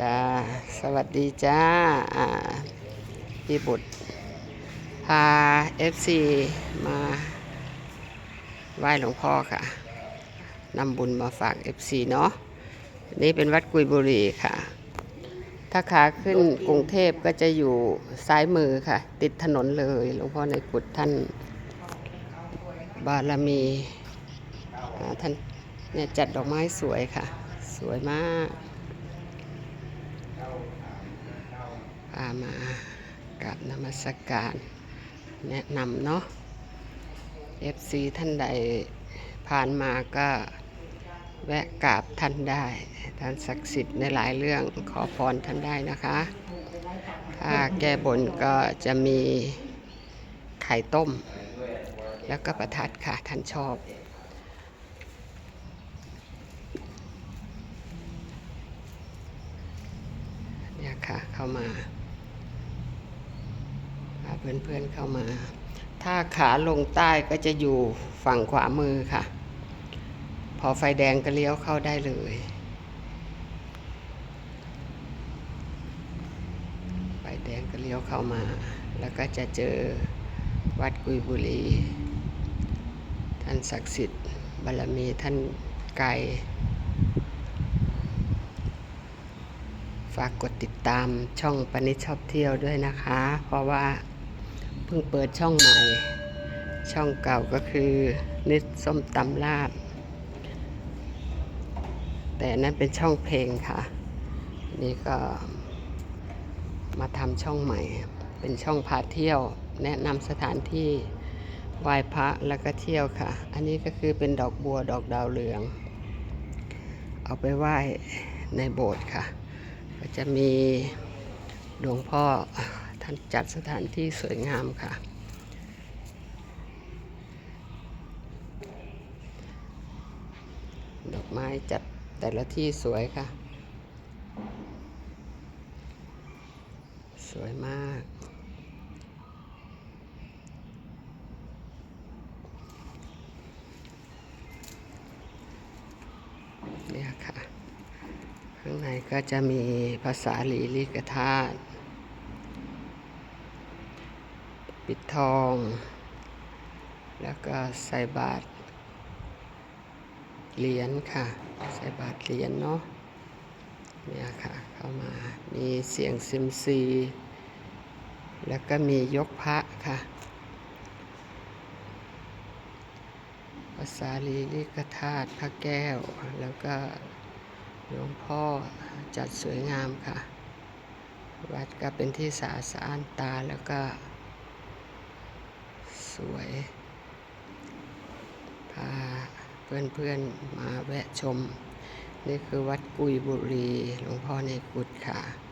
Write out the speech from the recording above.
จ้า สวัสดีจ้าพี่บุตร พา FC มาไหว้หลวงพ่อค่ะนำบุญมาฝาก FC เนาะนี่เป็นวัดกุยบุรีค่ะ ถ้าขาขึ้นกรุงเทพก็จะอยู่ซ้ายมือค่ะ ติดถนนเลยหลวงพ่อในกุฏท่านบารมีท่านเนี่ยจัดดอกไม้สวยค่ะ สวยมาก พามากราบนมัสการ แนะนำเนาะ FC ท่านใดผ่านมาก็แวะกราบท่านได้ ท่านศักดิ์สิทธิ์ในหลายเรื่องขอพรท่านได้นะคะ ถ้าแก้บนก็จะมีไข่ต้ม แล้วก็ประทัดค่ะ ท่านชอบเนี่ยค่ะเข้ามา เพื่อนๆเข้ามา ถ้าขาลงใต้ก็จะอยู่ฝั่งขวามือค่ะ พอไฟแดงก็เลี้ยวเข้าได้เลย ไฟแดงก็เลี้ยวเข้ามา แล้วก็จะเจอวัดกุยบุรี ท่านศักดิ์สิทธิ์บารมีท่านไกลฝากกดติดตามช่องปนิชชอบเที่ยวด้วยนะคะ เพราะว่า พิ่งเปิดช่องใหม่ ช่องเก่าก็คือนิดส้มตำลาบ แต่นั่นเป็นช่องเพลงค่ะ นี่ก็มาทำช่องใหม่ เป็นช่องพาเที่ยว แนะนำสถานที่ไหว้พระแล้วก็เที่ยวค่ะ อันนี้ก็คือเป็นดอกบัวดอกดาวเรือง เอาไปไหว้ในโบสถ์ค่ะ ก็จะมีหลวงพ่อ ท่านจัดสถานที่สวยงามค่ะ ดอกไม้จัดแต่ละที่สวยค่ะ สวยมากเนี่ยค่ะ ข้างในก็จะมีภาษาลีลิกธาตุ ปิดทอง แล้วก็ใส่บาตรเหรียญค่ะ ใส่บาตรเหรียญเนาะเนี่ยค่ะ เข้ามามีเสียงซิมซี แล้วก็มียกพระค่ะภาษาลีลิกธาตุพระแก้ว แล้วก็หลวงพ่อจัดสวยงามค่ะ วัดก็เป็นที่สะอาดสะอ้านตาแล้วก็ วย พาเพื่อนๆมาแวะชม นี่คือวัดกุยบุรี หลวงพ่อในกุฎค่ะ